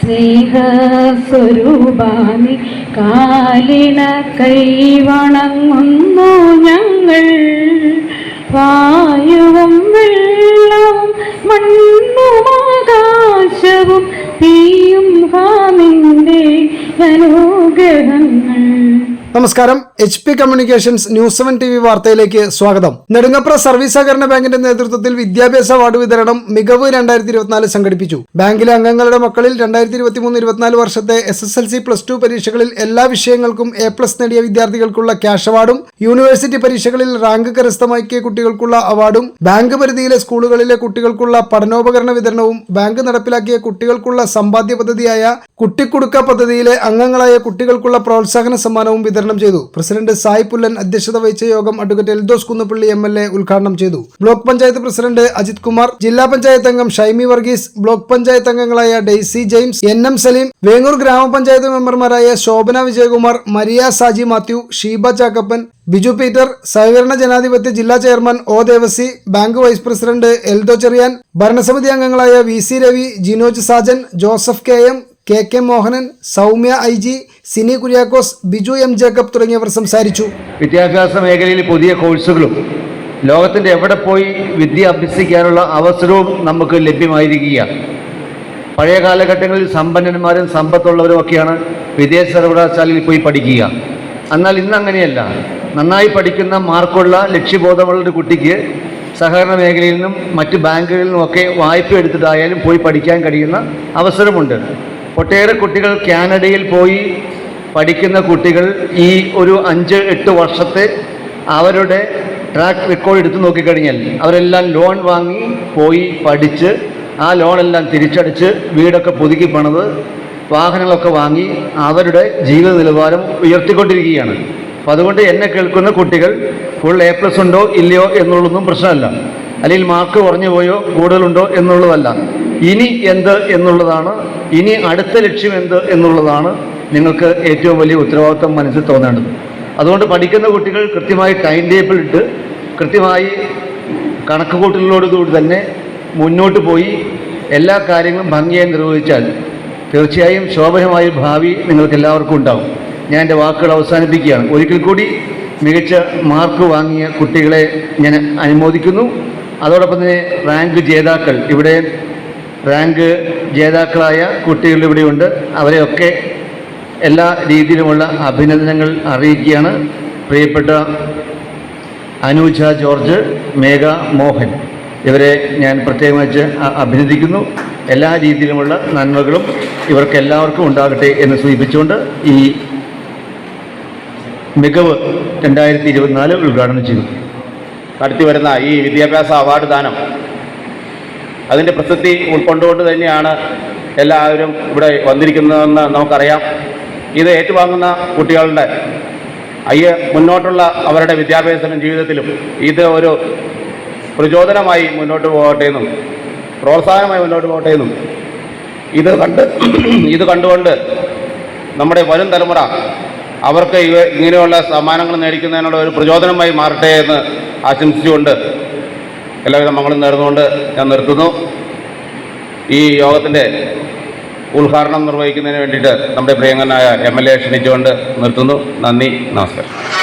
സ്നേഹസ്വരൂപാനി കാലിന കൈവണങ്ങുന്നു ഞങ്ങൾ. വായുവും വെള്ളവും മണ്ണും ആകാശവും തീയും ഹാമിന്റെ അനുഗ്രഹങ്ങൾ. നമസ്കാരം. H P communications news seven T V വാർത്തയിലേക്ക് സ്വാഗതം. നെടുങ്ങപ്ര സർവീസ് സഹകരണ ബാങ്കിന്റെ നേതൃത്വത്തിൽ വിദ്യാഭ്യാസ അവാർഡ് വിതരണം മികവ് രണ്ടായിരത്തി ഇരുപത്തിനാല് സംഘടിപ്പിച്ചു. ബാങ്കിലെ അംഗങ്ങളുടെ മക്കളിൽ രണ്ടായിരത്തി ഇരുപത്തിമൂന്ന് ഇരുപത്തിനാല് വർഷത്തെ S S L C plus two പരീക്ഷകളിൽ എല്ലാ വിഷയങ്ങൾക്കും എ പ്ലസ് നേടിയ വിദ്യാർത്ഥികൾക്കുള്ള ക്യാഷ് അവാർഡും യൂണിവേഴ്സിറ്റി പരീക്ഷകളിൽ റാങ്ക് കരസ്ഥമാക്കിയ കുട്ടികൾക്കുള്ള അവാർഡും ബാങ്ക് പരിധിയിലെ സ്കൂളുകളിലെ കുട്ടികൾക്കുള്ള പഠനോപകരണ വിതരണവും ബാങ്ക് നടപ്പിലാക്കിയ കുട്ടികൾക്കുള്ള സമ്പാദ്യ പദ്ധതിയായ കുട്ടിക്കുടുക്ക പദ്ധതിയിലെ അംഗങ്ങളായ കുട്ടികൾക്കുള്ള പ്രോത്സാഹന സമ്മാനവും വിതരണം ചെയ്തു. പ്രസിഡന്റ് സായ് പുല്ലൻ അധ്യക്ഷത വഹിച്ച യോഗം advocate Eldhose Kunnappilly M L A ഉദ്ഘാടനം ചെയ്തു. ബ്ലോക്ക് പഞ്ചായത്ത് പ്രസിഡന്റ് അജിത് കുമാർ ജില്ലാ പഞ്ചായത്ത് അംഗം ഷൈമി വർഗീസ് ബ്ലോക്ക് പഞ്ചായത്ത് അംഗങ്ങളായ Daisy James N M Saleem Vengoor ഗ്രാമപഞ്ചായത്ത് മെമ്പർമാരായ ശോഭന വിജയകുമാർ മരിയ സാജി മാത്യു ഷീബ ചാക്കപ്പൻ ബിജു പീറ്റർ സഹകരണ ജനാധിപത്യ ജില്ലാ chairman O Devassy bank vice president Eldho Cheriyan ഭരണസമിതി അംഗങ്ങളായ V C Ravi Jinoj Sajan Joseph K M K K Mohanan Soumya I G Sini Kuriakose Biju M Jacob തുടങ്ങിയവർ സംസാരിച്ചു. വിദ്യാഭ്യാസ മേഖലയിൽ പുതിയ കോഴ്സുകളും ലോകത്തിന്റെ എവിടെ പോയി വിദ്യ അഭ്യസിക്കാനുള്ള അവസരവും നമുക്ക് ലഭ്യമായിരിക്കുകയാണ്. പഴയ കാലഘട്ടങ്ങളിൽ സമ്പന്നന്മാരും സമ്പത്തുള്ളവരും ഒക്കെയാണ് വിദേശ സർവകലാശാലയിൽ പോയി പഠിക്കുക. എന്നാൽ ഇന്ന് അങ്ങനെയല്ല. നന്നായി പഠിക്കുന്ന മാർക്കുള്ള ലക്ഷ്യബോധമുള്ള ഒരു കുട്ടിക്ക് സഹകരണ മേഖലയിൽ നിന്നും മറ്റ് ബാങ്കുകളിൽ നിന്നുമൊക്കെ വായ്പ എടുത്തിട്ടായാലും പോയി പഠിക്കാൻ കഴിയുന്ന അവസരമുണ്ട്. ഒട്ടേറെ കുട്ടികൾ കാനഡയിൽ പോയി പഠിക്കുന്ന കുട്ടികൾ ഈ ഒരു അഞ്ച് എട്ട് വർഷത്തെ അവരുടെ ട്രാക്ക് റെക്കോർഡ് എടുത്തു നോക്കിക്കഴിഞ്ഞാൽ അവരെല്ലാം ലോൺ വാങ്ങി പോയി പഠിച്ച് ആ ലോണെല്ലാം തിരിച്ചടിച്ച് വീടൊക്കെ പുതുക്കി പണിത് വാഹനങ്ങളൊക്കെ വാങ്ങി അവരുടെ ജീവിത നിലവാരം ഉയർത്തിക്കൊണ്ടിരിക്കുകയാണ്. അപ്പോൾ അതുകൊണ്ട് എന്നെ കേൾക്കുന്ന കുട്ടികൾ ഫുൾ എ പ്ലസ് ഉണ്ടോ ഇല്ലയോ എന്നുള്ളതൊന്നും പ്രശ്നമല്ല. അല്ലെങ്കിൽ മാർക്ക് കുറഞ്ഞു പോയോ കൂടുതലുണ്ടോ എന്നുള്ളതല്ല. ഇനി എന്ത് എന്നുള്ളതാണ് ഇനി അടുത്ത ലക്ഷ്യം എന്ത് എന്നുള്ളതാണ് നിങ്ങൾക്ക് ഏറ്റവും വലിയ ഉത്തരവാദിത്വം മനസ്സിൽ തോന്നേണ്ടത്. അതുകൊണ്ട് പഠിക്കുന്ന കുട്ടികൾ കൃത്യമായി ടൈം ടേബിൾ ഇട്ട് കൃത്യമായി കണക്കുകൂട്ടലിനോടുകൂടി തന്നെ മുന്നോട്ട് പോയി എല്ലാ കാര്യങ്ങളും ഭംഗിയായി നിർവഹിച്ചാൽ തീർച്ചയായും ശോഭനമായ ഭാവി നിങ്ങൾക്ക് എല്ലാവർക്കും ഉണ്ടാവും. ഞാൻ എന്റെ വാക്കുകൾ അവസാനിപ്പിക്കുകയാണ്. ഒരിക്കൽ കൂടി മികച്ച മാർക്ക് വാങ്ങിയ കുട്ടികളെ ഞാൻ അനുമോദിക്കുന്നു. അതോടൊപ്പം തന്നെ റാങ്ക് ജേതാക്കൾ ഇവിടെ റാങ്ക് ജേതാക്കളായ കുട്ടികൾ ഇവിടെയുണ്ട്. അവരെയൊക്കെ എല്ലാ രീതിയിലുമുള്ള അഭിനന്ദനങ്ങൾ അറിയിക്കുകയാണ്. പ്രിയപ്പെട്ട അനൂജ ജോർജ് മേഘ മോഹൻ ഇവരെ ഞാൻ പ്രത്യേകമായി അഭിനന്ദിക്കുന്നു. എല്ലാ രീതിയിലുമുള്ള നന്മകളും ഇവർക്ക് എല്ലാവർക്കും ഉണ്ടാകട്ടെ എന്ന് സൂചിപ്പിച്ചുകൊണ്ട് ഈ മികവ് രണ്ടായിരത്തി ഇരുപത്തിനാല് ഉദ്ഘാടനം ചെയ്തു. നടത്തി വരുന്ന ഈ വിദ്യാഭ്യാസ അവാർഡ് ദാനം അതിന്റെ പ്രസക്തി ഉൾക്കൊണ്ടുകൊണ്ട് തന്നെയാണ് എല്ലാവരും ഇവിടെ വന്നിരിക്കുന്നതെന്ന് നമുക്കറിയാം. ഇത് ഏറ്റുവാങ്ങുന്ന കുട്ടികളുടെ അയ്യ മുന്നോട്ടുള്ള അവരുടെ വിദ്യാഭ്യാസത്തിലും ജീവിതത്തിലും ഇത് ഒരു പ്രചോദനമായി മുന്നോട്ട് പോകട്ടെ എന്നും പ്രോത്സാഹനമായി മുന്നോട്ട് പോകട്ടെ എന്നും ഇത് കണ്ട് ഇത് കണ്ടുകൊണ്ട് നമ്മുടെ വരും തലമുറ അവർക്ക് ഇങ്ങനെയുള്ള സമ്മാനങ്ങൾ നേടിക്കുന്നതിനുള്ള ഒരു പ്രചോദനമായി മാറട്ടെ എന്ന് ആശംസിച്ചുകൊണ്ട് എല്ലാവിധ മംഗളും നേർന്നുകൊണ്ട് ഞാൻ നിർത്തുന്നു. ഈ യോഗത്തിന്റെ ഉദ്ഘാടനം നിർവഹിക്കുന്നതിന് വേണ്ടിയിട്ട് നമ്മുടെ പ്രിയങ്കനായ എം എൽ എ ക്ഷണിച്ചുകൊണ്ട് നിർത്തുന്നു. നന്ദി നമസ്കാരം.